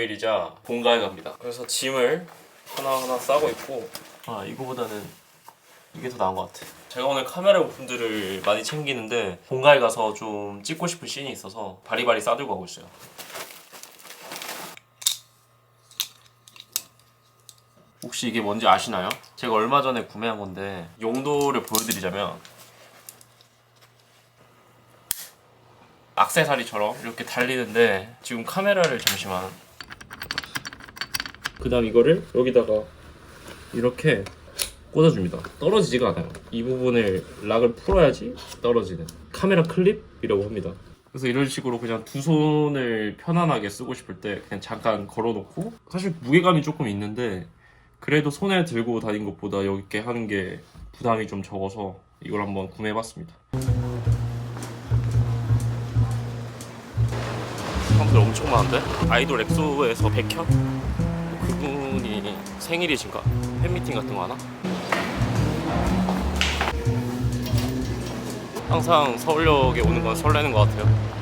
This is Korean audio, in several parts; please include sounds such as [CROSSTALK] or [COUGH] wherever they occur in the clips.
일이자 본가에 갑니다. 그래서 짐을 하나하나 싸고 있고 아 이거보다는 이게 더 나은 것 같아. 제가 오늘 카메라 부품들을 많이 챙기는데 본가에 가서 좀 찍고 싶은 씬이 있어서 바리바리 싸들고 가고 있어요. 혹시 이게 뭔지 아시나요? 제가 얼마 전에 구매한 건데 용도를 보여드리자면 악세사리처럼 이렇게 달리는데 지금 카메라를 잠시만. 그 다음 이거를 여기다가 이렇게 꽂아줍니다. 떨어지지가 않아요. 이 부분을 락을 풀어야지 떨어지는 카메라 클립이라고 합니다. 그래서 이런 식으로 그냥 두 손을 편안하게 쓰고 싶을 때 그냥 잠깐 걸어놓고 사실 무게감이 조금 있는데 그래도 손에 들고 다닌 것보다 이렇게 하는 게 부담이 좀 적어서 이걸 한번 구매해봤습니다 사람들 엄청 많은데? 아이돌 엑소에서 백현? 그분이 생일이신가? 팬미팅 같은 거 하나? 항상 서울역에 오는 건 설레는 것 같아요.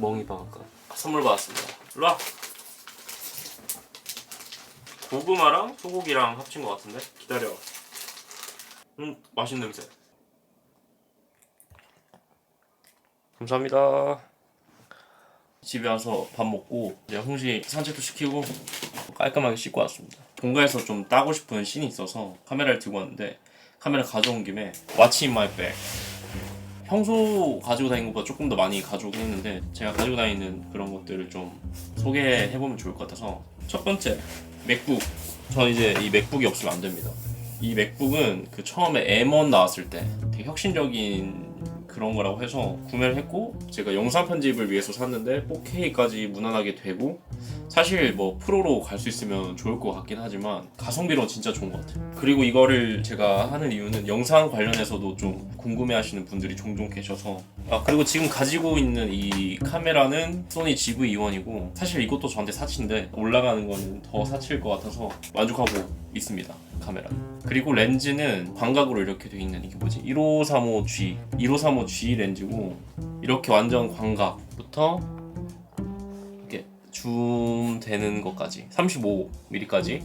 멍이 방앗간 선물 받았습니다. 일로 와. 고구마랑 소고기랑 합친 것 같은데 기다려. 음 맛있는 냄새. 감사합니다. 집에 와서 밥 먹고 이제 홍시 산책도 시키고 깔끔하게 씻고 왔습니다. 본가에서 좀 따고 싶은 씬이 있어서 카메라를 들고 왔는데 카메라 가져온 김에 What's in my bag 평소 가지고 다니는 것보다 조금 더 많이 가져오긴 했는데 제가 가지고 다니는 그런 것들을 좀 소개해보면 좋을 것 같아서 첫 번째 맥북. 저는 이제 이 맥북이 없으면 안 됩니다. 이 맥북은 그 처음에 M1 나왔을 때 되게 혁신적인 그런 거라고 해서 구매를 했고 제가 영상 편집을 위해서 샀는데 4K까지 무난하게 되고 사실 뭐 프로로 갈 수 있으면 좋을 것 같긴 하지만 가성비로 진짜 좋은 것 같아요. 그리고 이거를 제가 하는 이유는 영상 관련해서도 좀 궁금해하시는 분들이 종종 계셔서 아 그리고 지금 가지고 있는 이 카메라는 소니 GV2원이고 사실 이것도 저한테 사치인데 올라가는 거는 더 사치일 것 같아서 만족하고 있습니다. 카메라. 그리고 렌즈는 광각으로 이렇게 돼 있는 이게 뭐지? 1535G, 1535G 렌즈고 이렇게 완전 광각부터 이렇게 줌 되는 것까지 35mm까지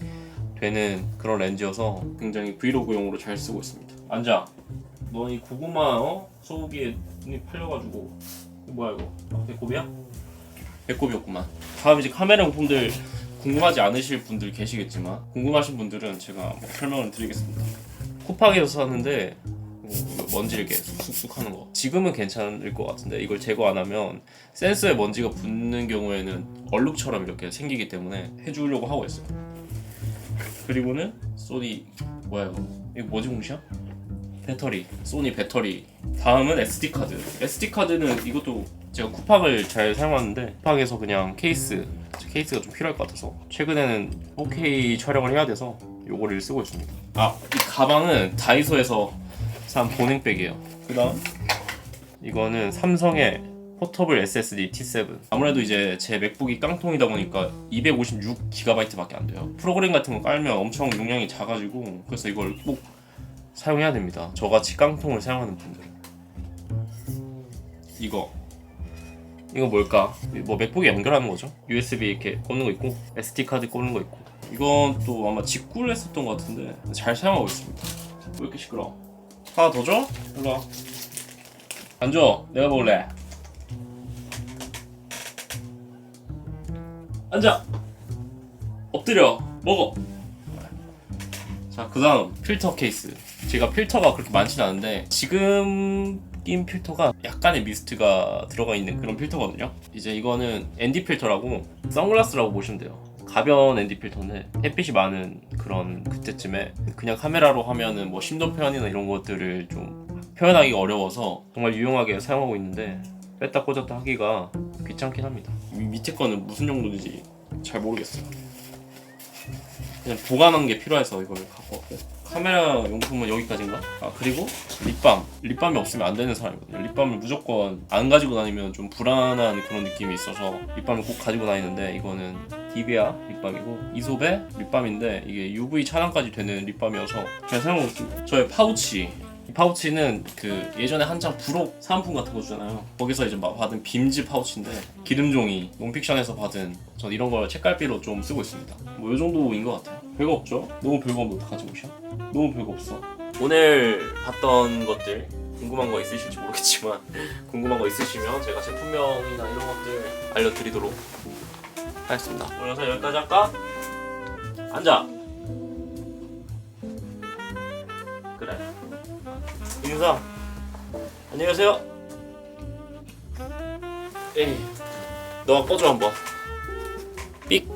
되는 그런 렌즈여서 굉장히 브이로그용으로 잘 쓰고 있습니다. 앉아. 너 이 고구마 어? 소고기에 눈이 팔려가지고 뭐야 이거? 아, 배꼽이야? 배꼽이었구만. 다음 이제 카메라 부품들 궁금하지 않으실 분들 계시겠지만 궁금하신 분들은 제가 뭐 설명을 드리겠습니다. 쿠팡에서 샀는데 이거 먼지 이렇게 쑥쑥 하는 거. 지금은 괜찮을 것 같은데 이걸 제거 안 하면 센서에 먼지가 붙는 경우에는 얼룩처럼 이렇게 생기기 때문에 해주려고 하고 있어요. 그리고는 소니 뭐야 이거? 이거 뭐지 홍시야? 배터리 소니 배터리 다음은 SD 카드 SD 카드는 이것도 제가 쿠팡을 잘 사용하는데 쿠팡에서 그냥 케이스 케이스가 좀 필요할 것 같아서 최근에는 4K 촬영을 해야 돼서 요거를 쓰고 있습니다 아 이 가방은 다이소에서 산 보냉백이에요. 그 다음? 이거는 삼성의 포터블 SSD T7 아무래도 이제 제 맥북이 깡통이다 보니까 256GB밖에 안 돼요. 프로그램 같은 거 깔면 엄청 용량이 작아지고 그래서 이걸 꼭 사용해야 됩니다. 저같이 깡통을 사용하는 분들은 이거. 이거 뭘까? 뭐 맥북에 연결하는 거죠? USB 이렇게 꽂는 거 있고 SD 카드 꽂는 거 있고. 이건 또 아마 직구를 했었던 것 같은데 잘 사용하고 있습니다. 왜 이렇게 시끄러워 하나 더 줘? 일로 와 앉아 내가 먹을래 앉아 엎드려 먹어 자, 그 다음 필터 케이스. 제가 필터가 그렇게 많진 않은데 지금 낀 필터가 약간의 미스트가 들어가 있는 그런 필터거든요. 이제 이거는 ND 필터라고 선글라스라고 보시면 돼요. 가벼운 ND 필터는 햇빛이 많은 그런 그때쯤에 그냥 카메라로 하면은 뭐 심도 표현이나 이런 것들을 좀 표현하기가 어려워서 정말 유용하게 사용하고 있는데 뺐다 꽂았다 하기가 귀찮긴 합니다. 이 밑에 거는 무슨 용도인지 잘 모르겠어요. 그냥 보관한 게 필요해서 이걸 갖고 왔고 카메라 용품은 여기까지인가? 아 그리고 립밤 립밤이 없으면 안 되는 사람이거든요 립밤을 무조건 안 가지고 다니면 좀 불안한 그런 느낌이 있어서 립밤을 꼭 가지고 다니는데 이거는 디비아 립밤이고 이솝의 립밤인데 이게 UV 차단까지 되는 립밤이어서 그냥 사용하고 있습니다 저의 파우치 이 파우치는 그 예전에 한창 부록 사은품 같은 거 주잖아요. 거기서 이제 막 받은 빔즈 파우치인데 기름종이 논픽션에서 받은 전 이런 걸 책갈피로 좀 쓰고 있습니다. 뭐 이 정도인 것 같아요. 별거 없죠? 너무 별거 없는데 어떡하지 무시야? 너무 별거 없어. 오늘 봤던 것들 궁금한 거 있으실지 모르겠지만 [LAUGHS] 궁금한 거 있으시면 제가 제품명이나 이런 것들 알려드리도록 하겠습니다. 오늘 영상 여기까지 할까? 앉아. 그래. 인사. 안녕하세요. 에이, 너가 꺼줘 한번. 삑.